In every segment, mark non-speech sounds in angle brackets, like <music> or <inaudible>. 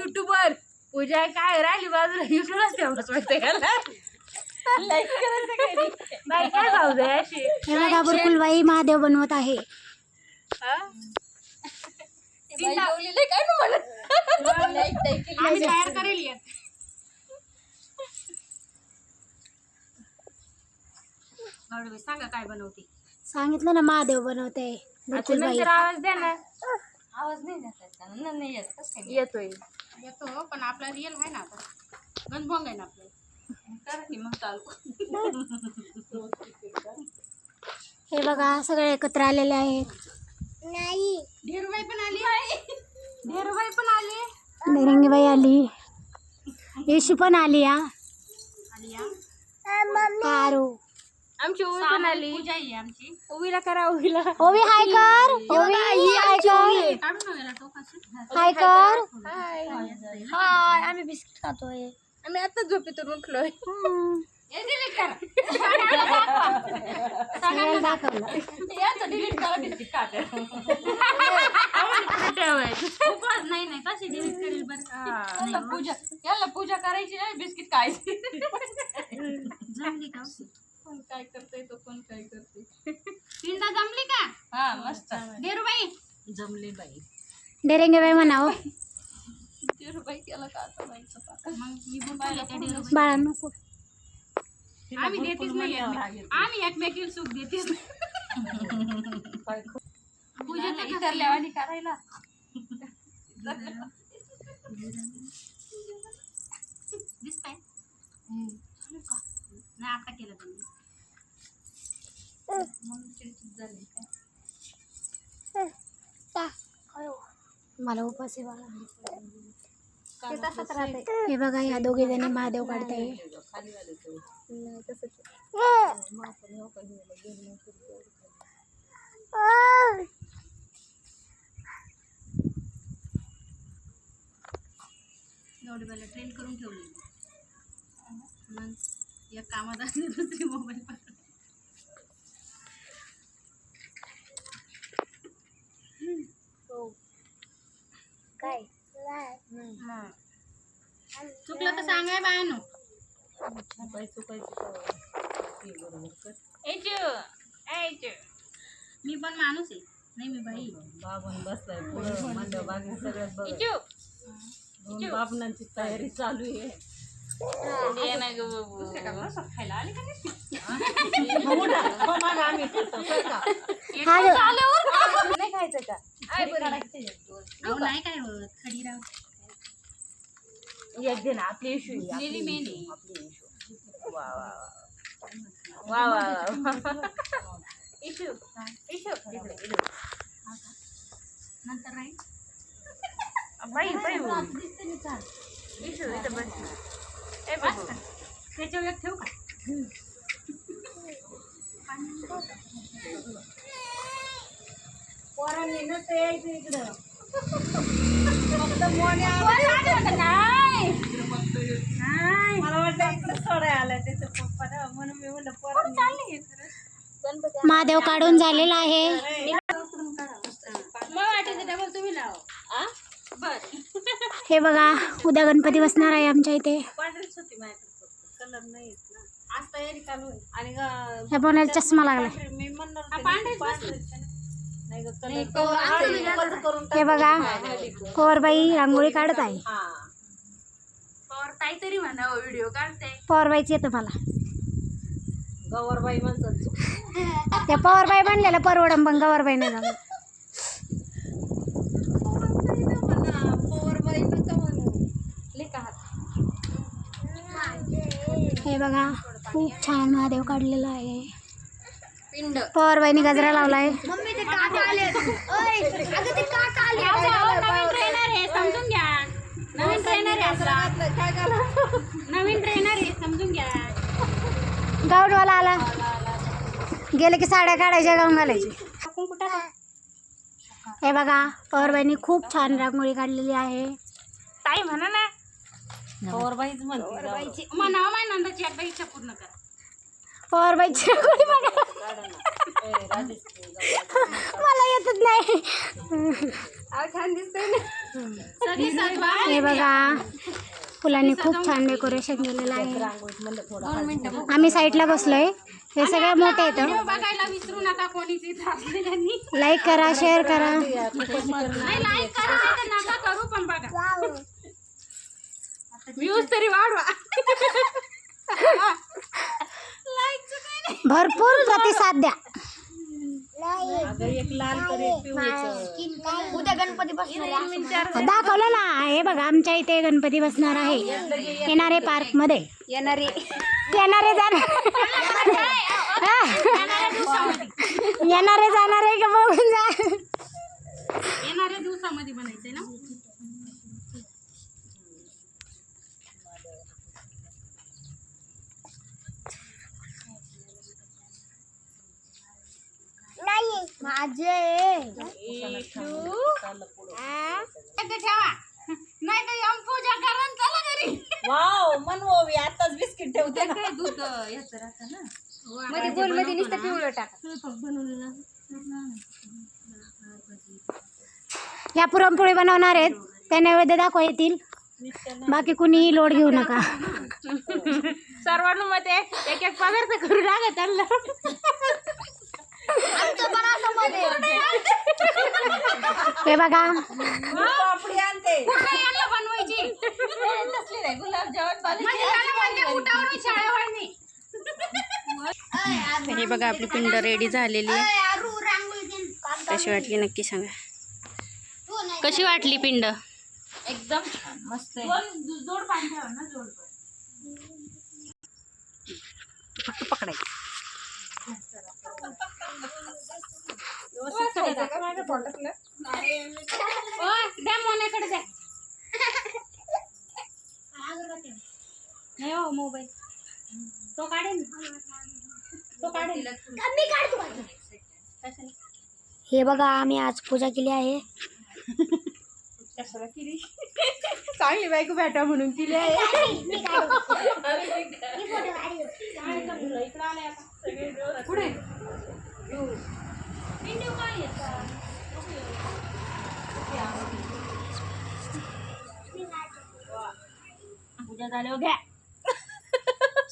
YouTuber पूजा काय राहिली बाजूला? युट्यूबच वाटते याला बाई काय दे अशी? हे महादेव बनवत आहे. हा? आम्ही तयार करेल सांगा काय बनवते? सांगितलं ना महादेव बनवते. आता नंतर आवाज द्या ना. आवाज नाही देत नाही नाही येत कसं काय? येतोय. येतो पण आपला रिअल आहे ना आता. गंजभोंग आहे ना आपलं. करा की मग चालू. हे बघा सगळे एकत्र आलेले आहेत. ढेरूबाई पण आली. ढेरूबाई पण आली. निरंगीबाई आली. येशी पण आली हा. आली या. कारू आमची ओवी पण आली. पूजा आहे आमची. ओवीला करा ओवीला ओवी हाय कर ओवी हाय कर. हाय कर. हाय. आम्ही बिस्किट खातोय. आम्ही आता झोपेतून उठलोय. हे नाही नाही. कशी डिलीट करेल बरं. याला पूजा याला पूजा करायची नाही बिस्किट खायची. जमली का? कोण काय करते तो कोण काय करते पिंडा जमली का? हा मस्त. जमले बाई. डेरेंगेबाई म्हणाव. ते रुपये केला का आता बाईचं पाका. मग मी बोलते त्या ढेरूबाई बाळा नको. आम्ही देतेच नाही. एकमेक- आम्ही एकमेकीला सुख देतेच. पूजा तर इतरल्यावानी करायला. दिसतंय? नाही आता केलं त्यांनी मला उपास हे? बघा या दोघे जणी महादेव काढताय एवढी वेळेला ट्रेन करून ठेवली मग एक कामात असली दुसरी मोबाईल काय. चुकलं तर सांगाय बायानो एचू एचू मी पण माणूस आहे. नाही मी बाई. बाबन बसलाय पुढं सगळ्यात दोन बाबनांची तयारी चालू आहे. ये नाही गं बाबू. खायला आले बरं का? नाही खायचं का. अहो, नाही काय होत. आपली इशू आपली इशू वा वा वा. वा वा वा इशू नंतर राहील. बाई बाई इशू इथं बस. ए बाबू त्याच्यावर एक ठेवू का पोरांनी नसतं यायचं इकडं मला वाटलं इकडं सोडाय आलाय त्याचं पप्पा ना म्हणून मी म्हणलं पोरांनी महादेव काढून झालेला आहे. हे बघा उद्या गणपती बसणार आहे आमच्या इथे. ह्या बोनाला चष्मा म्हणणार हा, बघा पवारबाई रांगोळी काढत आहे. हा. और काहीतरी म्हणा व्हिडिओ काढते. पवारबाईच येतं मला. गवरबाई म्हणतात त्या पवारबाई बनलेलं परवडम पण गवरबाई नाही झालं हे बघा खूप छान महादेव काढलेला आहे. पिंड. पवारबाईनी गजरा लावलाय. मम्मी ते काट आले. अगं ते काट आले. नवीन ट्रेनर आहे समजून घ्या. नवीन ट्रेनर आहे आपला. काय करा नवीन ट्रेनर आहे समजून घ्या. गावडवाला आला. गेले की साड्या काढायच्या गाऊन घालायची. हे बघा पवारबाईनी खूप छान रांगोळी काढलेली आहे. ताई म्हणा ना. गवरबाईच म्हणते म्हणावं माझ्या नंदाची एकदा इच्छा पूर्ण करा. पवारबाईची रांगोळी बघा मला येतच नाही. हे बघा फुलांनी खूप छान डेकोरेशन केलेलं आहे. आम्ही साईडला बसलोय. हे सगळे मोठे येतं लाईक करा शेअर करा. नाही लाईक करा नाही तर नका करू पण बघा. व्ह्यूज तरी वाढवा. <laughs> भरपूर प्रतिसाद द्या. उद्या गणपती बसणार दाखवलं ना हे बघा आमच्या इथे गणपती बसणार आहे. येणारे पार्कमध्ये येणारी. येणारे जाणार. येणारे जाणार आहे का बघून जा. येणाऱ्या दिवसामध्ये बनायचंय ना माझे इथे ठेवा नाही तर येऊन पूजा करा आणि चला घरी वाव मनवो मी आताच बिस्किट ठेवते ना काय दूध याचं राहतं ना मध्ये बोलमध्ये नुसतं पिवळं टाक या पुरणपोळी बनवणार आहेत. त्या नैवेद्य दाखवा येतील. बाकी कुणीही लोड घेऊ नका. सर्वांमध्ये एक एक पदार्थ करू लागत हे बघा. बनवायची? हे बघा आपली पिंड रेडी झालेली. आहे कशी वाटली नक्की सांगा. कशी वाटली पिंड? एकदम छान मस्त फक्त पकडायचं. ओ, द्या मोन्याकडे द्या. नाही हो मोबाईल. तो काढेल तो काढेल हे बघा आम्ही आज पूजा केली आहे. चांगली बायको भेटा म्हणून केली आहे. पुढे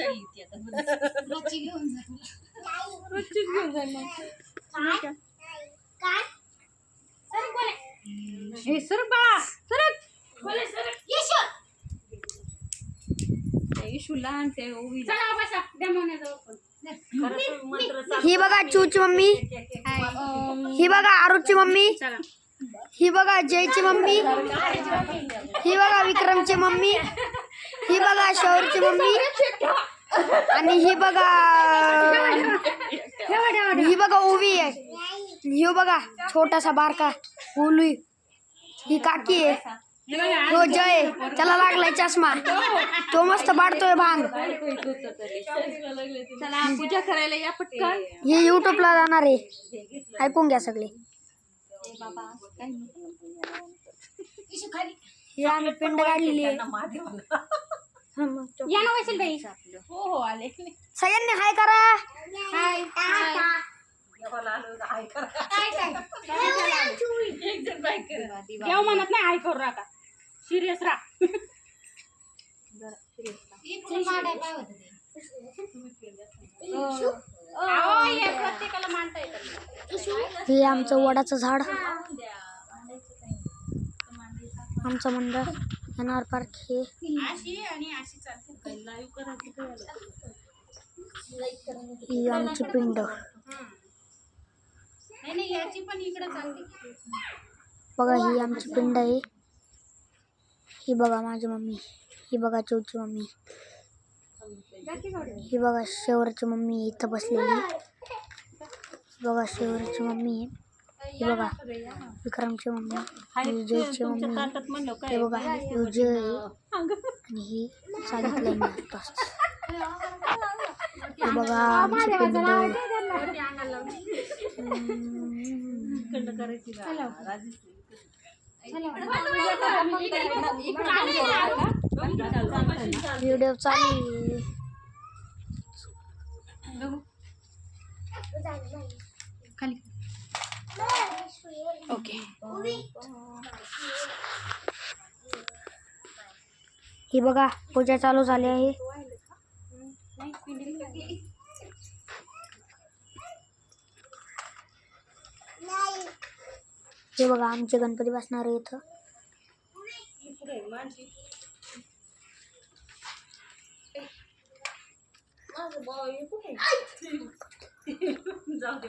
पिंडीव काय पूजा झाल्यावर घ्या हे सरक बाळा सरक बोले सरक येशो इशूला आणते ओवी चला बसा द्या मोन्याजवळ पण. ही बघा चूची मम्मी. ही बघा आरुची मम्मी. चला ही बघा जयची मम्मी. ही बघा विक्रमची मम्मी. ही बघा शौरची मम्मी. आणि ही बघा ही बघा उभी आहे. ही बघा छोटासा बारका उलू ही काकी आहे. हो जय. त्याला लागलाय चष्मा. तो मस्त बाडतोय भांग पूजा करायला या पटकन हे युट्यूबला जाणार आहे. ऐकून घ्या सगळे. हे आम्ही पिंड काढलेली आहे. या ना वैशील बाई. हो हो आले. सगळ्यांनी हाय करा. हाय म्हणत नाही हाय करू नका. सिरियस राहा. अहो, प्रत्येकाला मानता येतं हे आमचं वडाचं झाड. आमचं मंडळ. येणार पार्क हे ही आमची पिंड. बघा ही आमची पिंड आहे. ही बघा माझी मम्मी. ही बघा चौची मम्मी. ही बघा शेवरची मम्मी इथं बसलेली. बघा शेवरची मम्मी. आहे ही बघा विक्रमची मम्मी ही जयची मम्मी. हे बघा जय आहे. आणि ही सांगितलं मी आत्ताच. हे बघा आमची पिंड व्हिडिओ चालू. ओके ही बघा पूजा चालू झाली आहे. हे बघा आमचे गणपती बसणार आहे इथं. जाऊ दे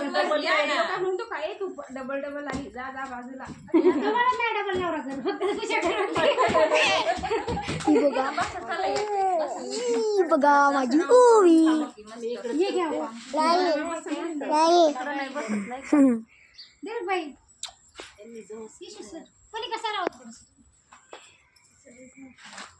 माझे अजून कोणाचे? या की मग डबल या ना. <laughs> <laughs> ही बघा. <laughs> ही बघा माझी ओवी. हो काय म्हणू ए, अंकल, काय म्हणू?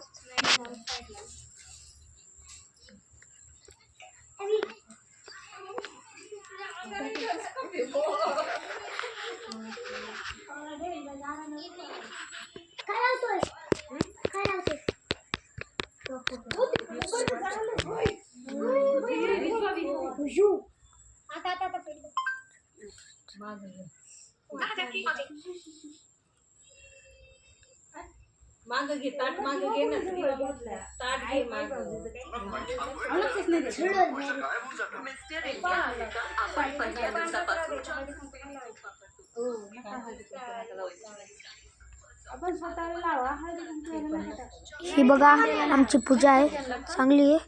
Thank you. घे ना ताट घे मागं ही बघा आमची पूजा आहे चांगली आहे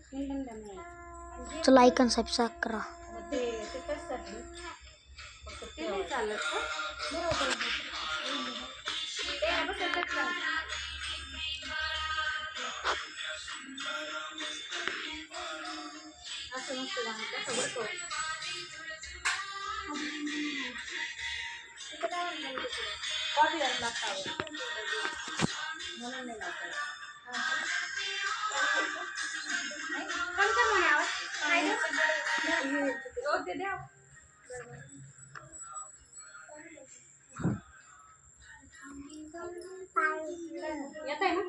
चला लाईक आणि सबस्क्राईब करा ते ते कशासाठी फक्त ते नाही चालत का? असं नसतं ना, तसं बसव. Copyright लागतं. म्हणून नाही लागत. हो, ते द्या. येत आहे ना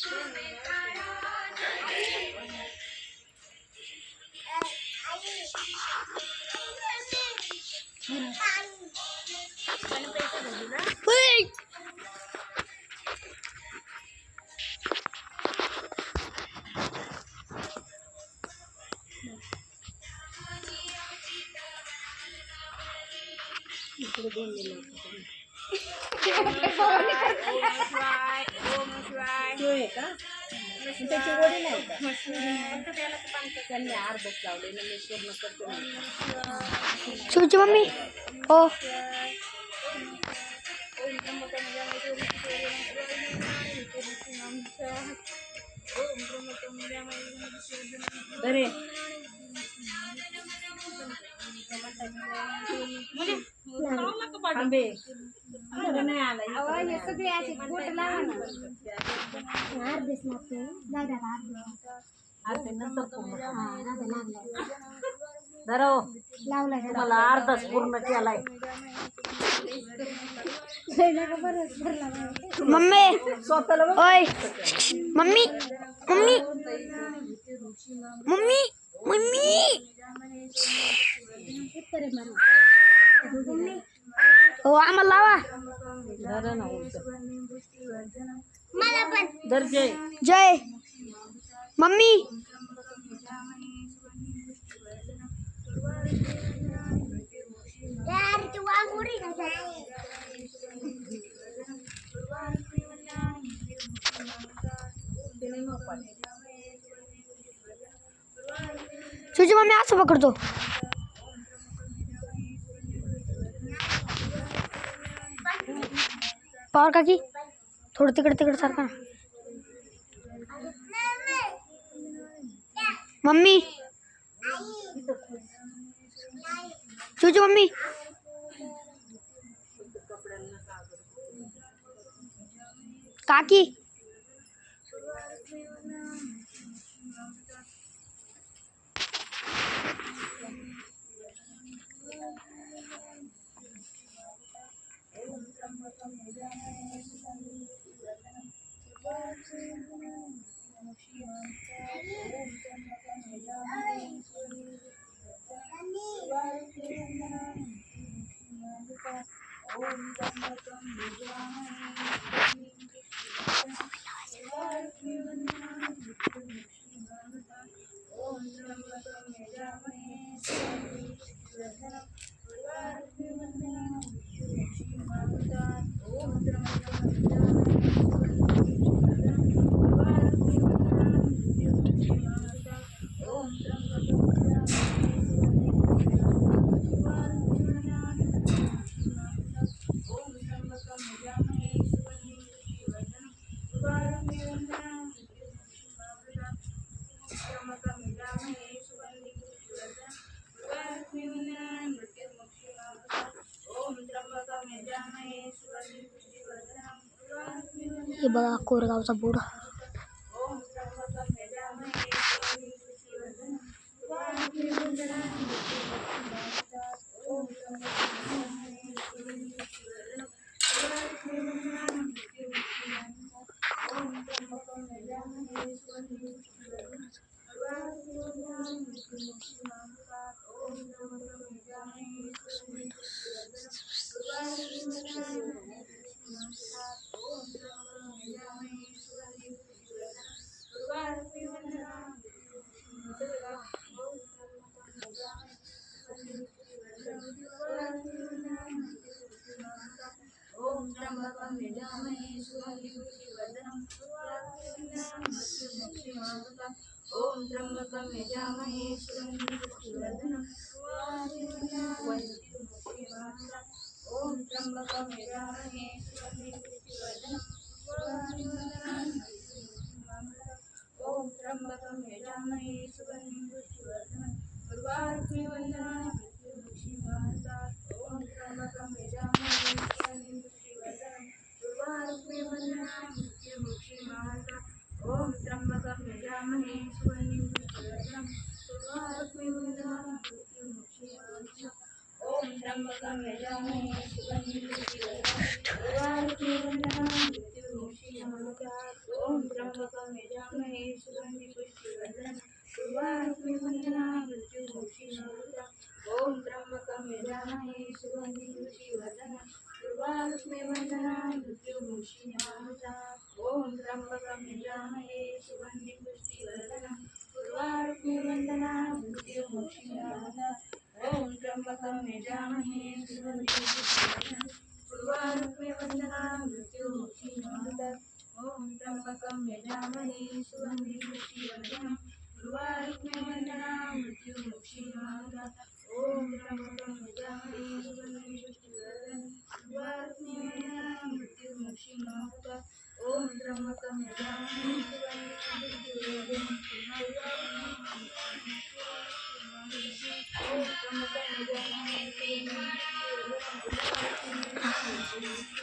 Wait! Ito din nila. त्याची वडी नाही का? त्यांनी अर्धच लावले ना मी पूर्ण करते ना. शिवची मम्मी हो अर्धे. नंतर हो. तुम्हाला. अर्धाच पूर्ण केलाय. मम्मी! ओय! मम्मी! मम्मी! मम्मी! मम्मी. हो आम्हाला लावा मला पण दर्जे जय मम्मी यार ती वाघ उडी ना तुझी मम्मी असं पकडतो पावर काकी थोडं तिकडे सारखा का। मम्मी। चूचू मम्मी। काकी। ओम गणपतम भगवान हे बघा कोरगावचा बोर्ड त्र्यंबकं यजामहे सुगन्धिं पुष्टिवर्धनम् उर्वारुक्मे वन्दनानि ॐ त्र्यम्बकं यजामहे सुगन्धिं पुष्टिवर्धनम् उर्वारुक्मे वन्दनानि ॐ त्र्यम्बकं यजामहे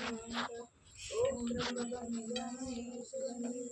ओम त्र्यंबकं यजामहे सुगन्धिं